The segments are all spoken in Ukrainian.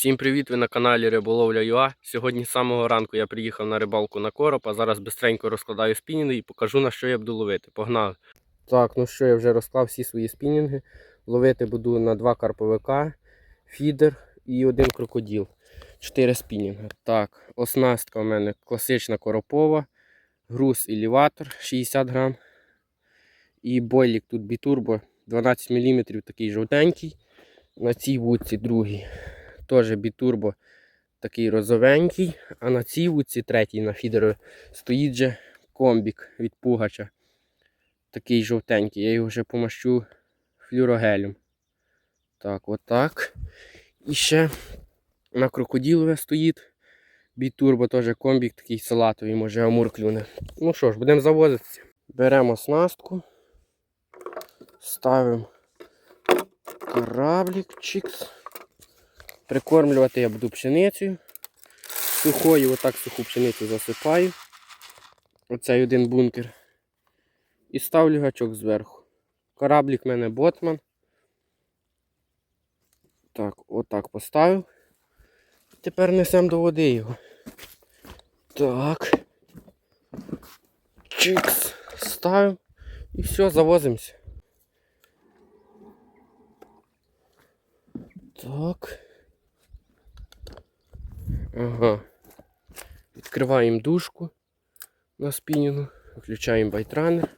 Всім привіт! Ви на каналі Риболовля ЮА. Сьогодні з самого ранку я приїхав на рибалку на короб, а зараз бистренько розкладаю спінінги і покажу на що я буду ловити. Погнали! Так, ну що, я вже розклав всі свої спінінги. Ловити буду на два карповика, фідер і один крокодил. Чотири спінінги. Так, оснастка у мене класична коропова, груз елеватор 60 грам. І бойлік тут бітурбо 12 мм, такий жовтенький. На цій вудці другий. Теж бітурбо такий розовенький, а на цій вудці третій на фідеру стоїть же комбік від пугача. Такий жовтенький. Я його вже помащу флюрогелем. Так, отак. І ще на крокоділове стоїть. Бітурбо теж комбік такий салатовий, може амур клюне. Ну що ж, будемо завозитися. Беремо оснастку. Ставимо кораблік, чикс. Прикормлювати я буду пшеницею. Сухою, отак суху пшеницю засипаю. Оцей один бункер. І ставлю гачок зверху. Кораблік в мене ботман. Так, отак поставив. Тепер несемо до води його. Так. Чикс. Ставимо. І все, завозимося. Так. Ага. Відкриваємо дужку на спінінгу, включаємо байтранер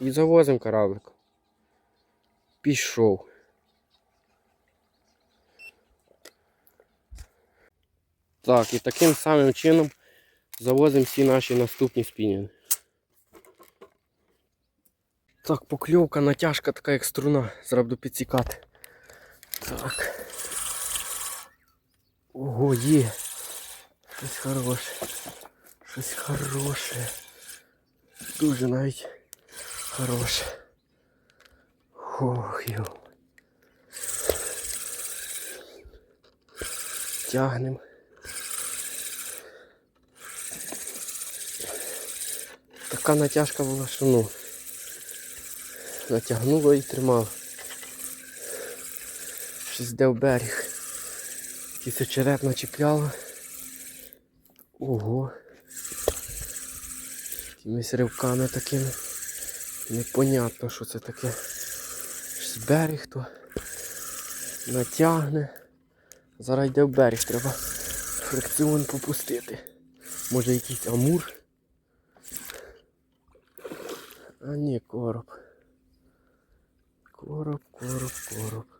і завозимо кораблик. Пішов. Так, і таким самим чином завозимо всі наші наступні спінінги. Так, покльовка, натяжка така як струна. Буду підсікати. Так. Ого, є. Щось хороше. Щось хороше. Дуже навіть хороше. Ох, йо. Тягнемо. Така натяжка була, що ну. Натягнуло і тримало. Щось де в берег. Якийсь очерет начепляло. Ого. Якимись ривками такими. Непонятно, що це таке. Щось берег то натягне. Зараз йде в берег, треба фрикціон попустити. Може якийсь амур. А ні, короб. Короб, короб, короб.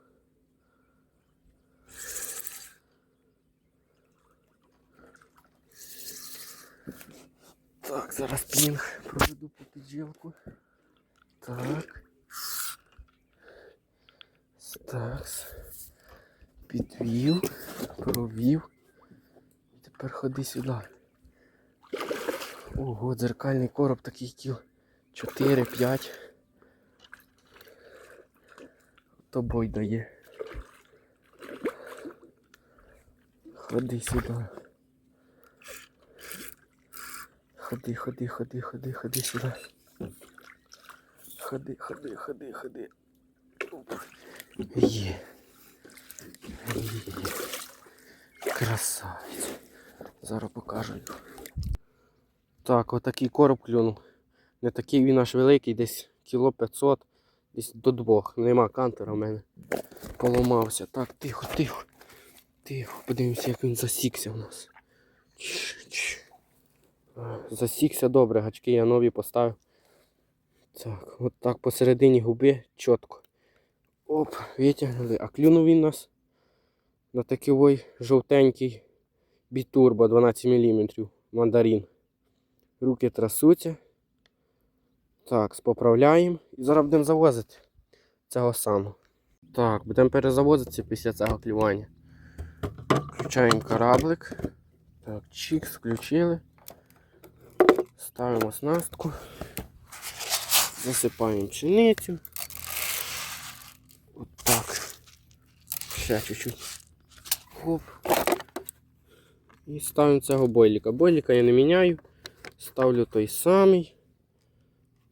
Зараз пінг проведу по піджілку. Так. Так. Підвів, провів. Тепер ходи сюди. Ого, дзеркальний короб такий кіл 4-5. То бой дає. Ходи сюди. Ходи, ходи, ходи, ходи, ходи сюди. Ходи, ходи, ходи, ходи. Є. Є. Красавець. Зараз покажу його. Так, отакий короб клюнув. Не такий він аж великий, десь кіло 500, десь до двох. Нема кантера в мене. Поламався. Так, тихо, тихо. Тихо, подивимося, як він засікся в нас. Чш. А, Засікся добре, гачки я нові поставив. Так, от так посередині губи чітко. Оп, витягнули. А клюнув він нас на такий ой жовтенький бітурбо 12 мм мандарин. Руки трасуться. Так, споправляємо і зараз будемо завозити цього самого. Так, будемо перезавозитися після цього клювання. Включаємо кораблик. Так, чікс, включили. Ставимо оснастку. Засипаємо пшеницю. От так. Ще чуть-чуть. Хоп. І ставимо цього бойліка. Бойліка я не міняю. Ставлю той самий.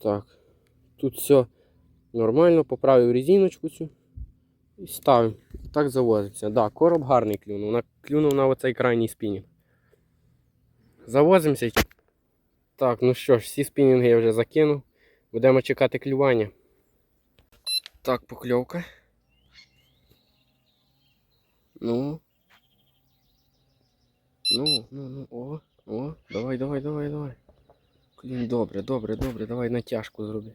Так. Тут все нормально, поправив резиночку цю. І ставимо. Так завозиться. Так, да, короб гарний клюнув. Клюнув на оцей крайній спінінг. Завозимося. Так, ну що ж, всі спінінги я вже закинув. Будемо чекати клювання. Так, покльовка. Ну. Ну, ну, ну, о, о, давай, давай, давай, давай. Клюнь, добре, добре, добре, давай натяжку зроби.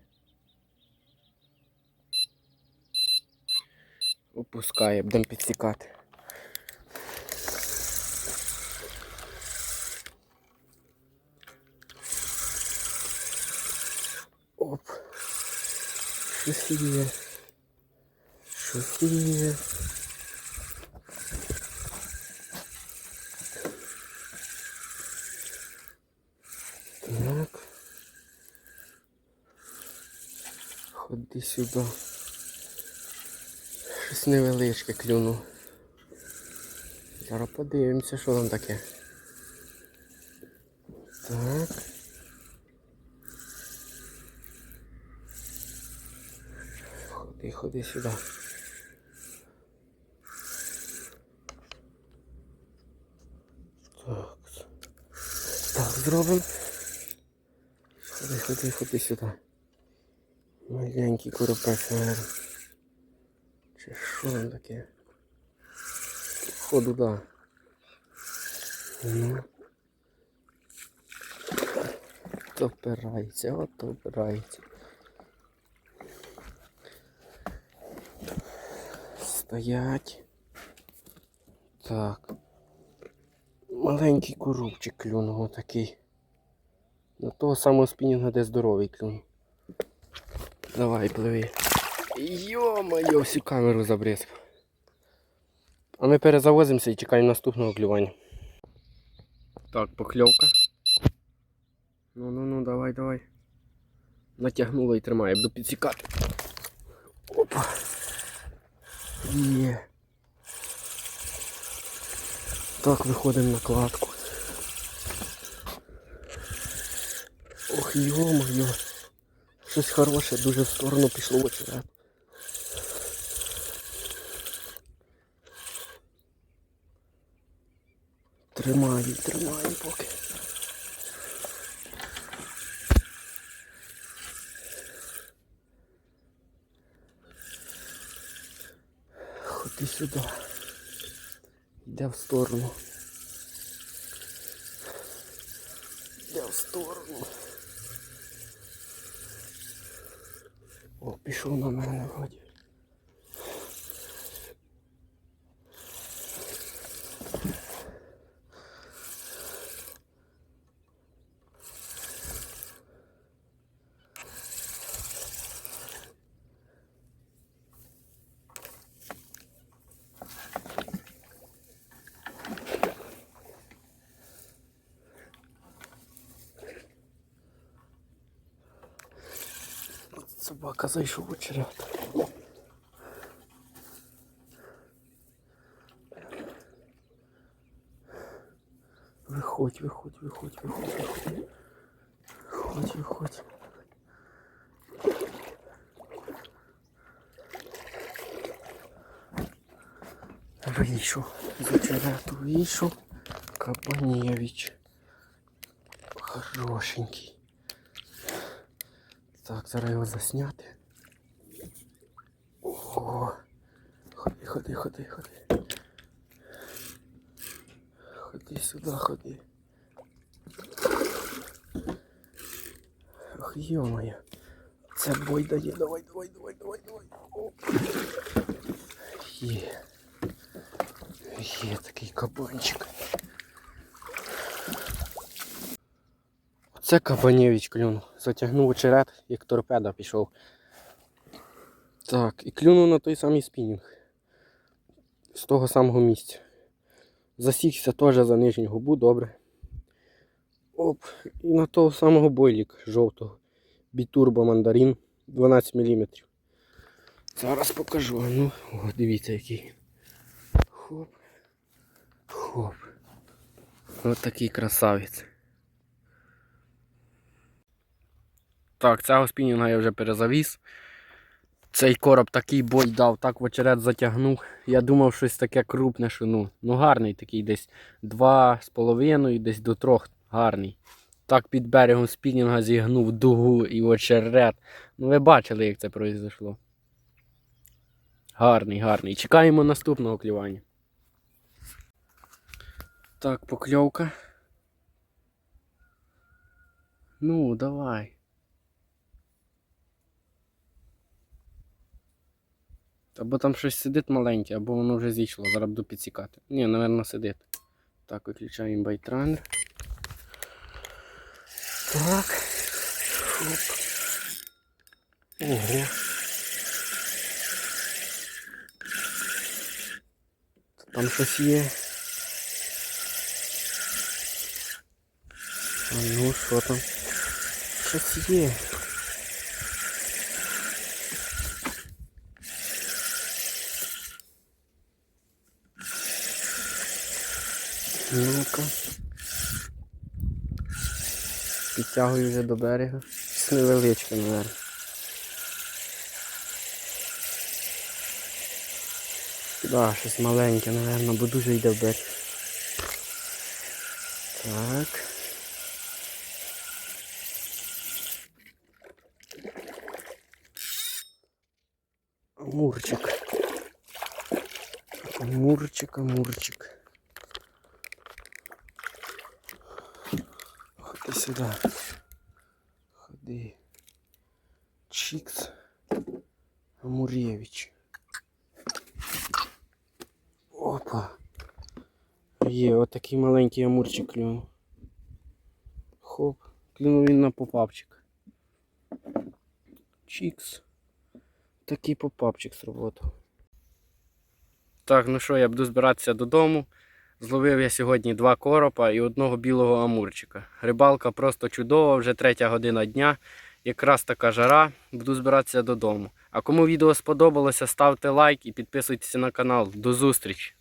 Опускає, будемо підсікати. Оп. Щось є. Щось є. Так. Ходи сюди. Щось невеличке клюнув. Зараз подивимося, що там таке. Так. Ходи, сюди. Так. Так, зробимо. Ходи, ходи, ходи сюди. Маленький коропець, наверное. Чи що там таке? Ходу, да. Ну. То опирається, от опирається. Стоять. Так. Маленький коробчик клюнув отакий. На того самого спінінга, де здоровий клюнув. Давай, пливи. Йо-моє, всю камеру забризкав. А ми перезавозимося і чекаємо наступного клювання. Так, покльовка. Ну ну ну, давай, давай. Натягнула і тримає, буду підсікати. Опа. Є. Так, виходимо на кладку. Ох, йо-моє. Щось хороше, дуже в сторону пішло очерет. Тримаю, тримаю поки. Ходи сюди. Йде в сторону. Йде в сторону. О, пішов на мене вроді. Собака зайшов у черед. Виходь, виходь, виходь, виходь, виходь. Виходь, виходь. Вийшов. З очерету вийшов. Кабанєвич. Хорошенький. Так, зараз його засняти. Ого. Ходи, ходи, ходи, ходи. Ходи сюди, ходи. Ах, йо-моє. Це бой дає. Давай, давай, давай, давай, давай. Оп. Є. Є такий кабанчик. Оце Кабанєвич клюнув. Затягнув очерет, як торпеда пішов. Так, і клюнув на той самий спінінг. З того самого місця. Засікся теж за нижню губу, добре. Оп, і на того самого бойлік жовтого. Бітурбо мандарин 12 мм. Зараз покажу. Ну, о, дивіться який. Хоп. Хоп. Ось такий красавець. Так, цього спінінга я вже перезавіз. Цей короб такий бой дав, так в очерет затягнув. Я думав, щось таке крупне, що ну, ну гарний такий, десь два з половиною, десь до трьох гарний. Так під берегом спінінга зігнув дугу і в очерет. Ну ви бачили, як це произошло. Гарний, гарний. Чекаємо наступного клювання. Так, покльовка. Ну, давай. Або там щось сидить маленьке, або воно вже зійшло. Зараз буду підсікати. Ні, напевно, сидить. Так, виключаємо байтранер. Так. Оп. Ого. Там щось є. А ну, що там? Щось є. Ну-ка. Підтягую вже до берега. Це невеличке, мабуть. Да, щось маленьке, мабуть, бо дуже йде в берег. Так. Амурчик. Амурчик, амурчик. Ходи сюди. Ходи. Чикс. Амурєвич. Опа. Є, отакий маленький амурчик клюнув. Хоп. Клюнув він на попапчик. Чікс. Такий попапчик сработав. Так, ну що, я буду збиратися додому. Зловив я сьогодні два коропа і одного білого амурчика. Рибалка просто чудова, вже третя година дня. Якраз така жара, буду збиратися додому. А кому відео сподобалося, ставте лайк і підписуйтесь на канал. До зустрічі!